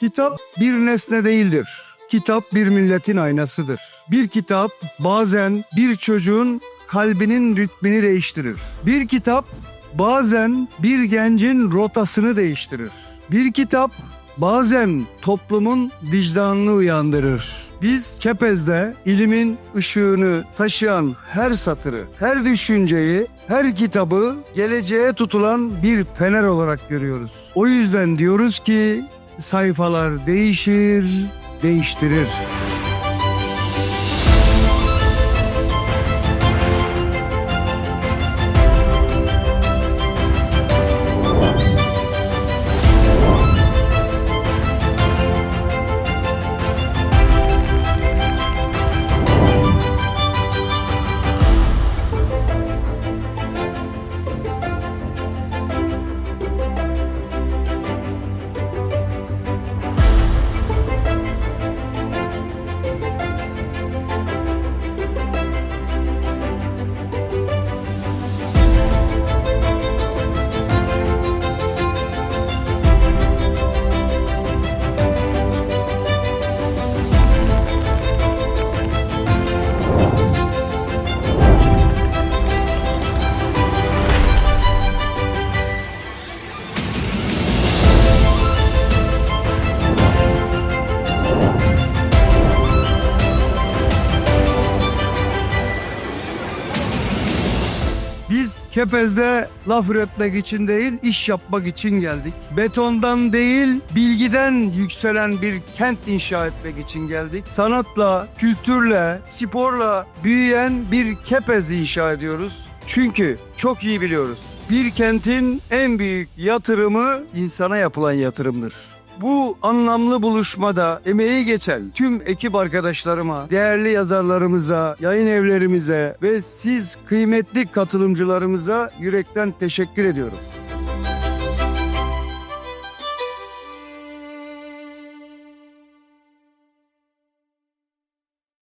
Kitap bir nesne değildir. Kitap bir milletin aynasıdır. Bir kitap bazen bir çocuğun kalbinin ritmini değiştirir. Bir kitap bazen bir gencin rotasını değiştirir. Bir kitap bazen toplumun vicdanını uyandırır. Biz Kepez'de ilimin ışığını taşıyan her satırı, her düşünceyi, her kitabı geleceğe tutulan bir fener olarak görüyoruz. O yüzden diyoruz ki sayfalar değişir, değiştirir. Biz Kepez'de laf üretmek için değil, iş yapmak için geldik. Betondan değil, bilgiden yükselen bir kent inşa etmek için geldik. Sanatla, kültürle, sporla büyüyen bir Kepez inşa ediyoruz. Çünkü çok iyi biliyoruz. Bir kentin en büyük yatırımı insana yapılan yatırımdır. Bu anlamlı buluşmada emeği geçen tüm ekip arkadaşlarıma, değerli yazarlarımıza, yayın evlerimize ve siz kıymetli katılımcılarımıza yürekten teşekkür ediyorum.